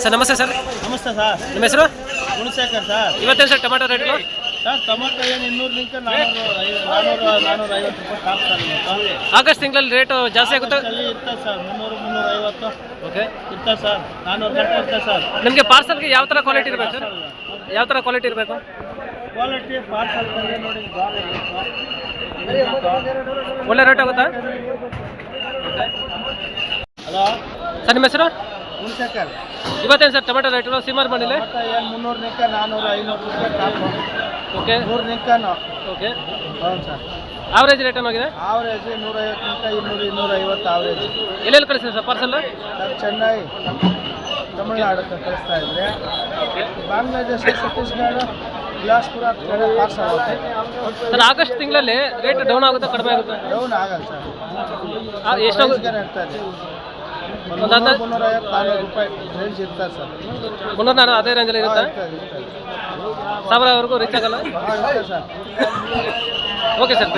Sir ನಮಸ್ತೆ sir. ನಮಸ್ತೆ sir. ನಿಮ್ಮ ಹೆಸರು? ಗುಣಶೇಖರ್ ಸರ್. ಇವತ್ತೇನು ಸರ್ ಟೊಮೆಟೊ ರೇಟ್ಗಳು? ಸರ್ ಟೊಮೆಟೊ ಏನು ಇನ್ನೂರು ನಿಂಕ ನಾನ್ನೂರು ನಾನ್ನೂರು ನಾನ್ನೂರ ಐವತ್ತು ರೂಪಾಯಿ ಟಾಪ್ ಸರ್ ಆಗಸ್ಟ್ ತಿಂಗಳಲ್ಲಿ ರೇಟು ಜಾಸ್ತಿ ಆಗುತ್ತೆ? ಅಲ್ಲಿ ಇರ್ತದೆ ಸರ್ ಮುನ್ನೂರು ಮುನ್ನೂರ ಐವತ್ತು. ಓಕೆ. ಇರ್ತದೆ ಸರ್ ನಾನ್ನೂರು ಗಂಟೆ ಇರ್ತದೆ ಸರ್. ನಿಮಗೆ ಪಾರ್ಸಲ್ಗೆ ಯಾವ ಥರ ಕ್ವಾಲಿಟಿ ಇರಬೇಕು ಸರ್? ಯಾವ ಥರ ಕ್ವಾಲಿಟಿ ಇರಬೇಕು? ಕ್ವಾಲಿಟಿ ಪಾರ್ಸಲ್ ನೋಡಿ ಒಳ್ಳೆ ರೇಟ್ ಆಗುತ್ತಾ? ಹಲೋ ಸರ್ ನಿಮ್ಮ ಹೆಸರು? ಇವತ್ತೇನು ಸರ್ ಟೊಮೆಟೊ ರೇಟ್ ಸಿಮರ್ ಏನು ಮುನ್ನೂರು ನಿಂಕ ನಾನ್ನೂರು ಐನೂರು ರೂಪಾಯಿ ಟಾಪು ಓಕೆ. ನೂರು ನಿಂಕನು? ಓಕೆ. ಹೌದು ಸರ್. ಆವ್ರೇಜ್ ರೇಟ್ ಏನಾಗಿದೆ ಆವ್ರೇಜ್ ನೂರೈವತ್ತು ನಿಂಕ ಇನ್ನೂರು ಇನ್ನೂರ ಐವತ್ತು ಆವ್ರೇಜ್ ಎಲ್ಲೆಲ್ಲಿ ಕಳಿಸ್ತೀವಿ sir parcel sir Chennai Tamil Nadu ಕಳಿಸ್ತಾ ಇದ್ರೆ. ಬಾಂಗ್ಲಾದೇಶ ಛತ್ತೀಸ್ಗಢ ಬಿಲಾಸ್ಪುರ ಕಡೆ ಪಾರ್ಸಲ್ ಆಗುತ್ತೆ. ಸರ್ ಆಗಸ್ಟ್ ತಿಂಗಳಲ್ಲಿ ರೇಟ್ ಡೌನ್ ಆಗುತ್ತಾ ಕಡಿಮೆ ಆಗುತ್ತೆ? ಡೌನ್ ಆಗಲ್ಲ ಸರ್. ಎಷ್ಟಾಗುತ್ತೆ ಪ್ರೈಸ್ಗೆ ಇರ್ತದೆ ಒಂದು ಒಂದು ಅಂದಾಜು- ಮುನ್ನೂರ ಐವತ್ತು ನಾನ್ನೂರು ರೂಪಾಯಿ ರೇಂಜ್ ಇರ್ತದೆ ಸರ್ ಮುನ್ನೂರು ನಾನ್ನೂರು ಅದೇ ರೇಂಜಲ್ಲಿ ಇರುತ್ತೆ ಇರ್ತದೆ ಇರ್ತದೆ ಸಾವಿರವರೆಗೂ ರೀಚ್ ಆಗಲ್ಲ ಹಾಂ ಇರ್ತದೆ ಸರ್ ಓಕೆ ಸರ್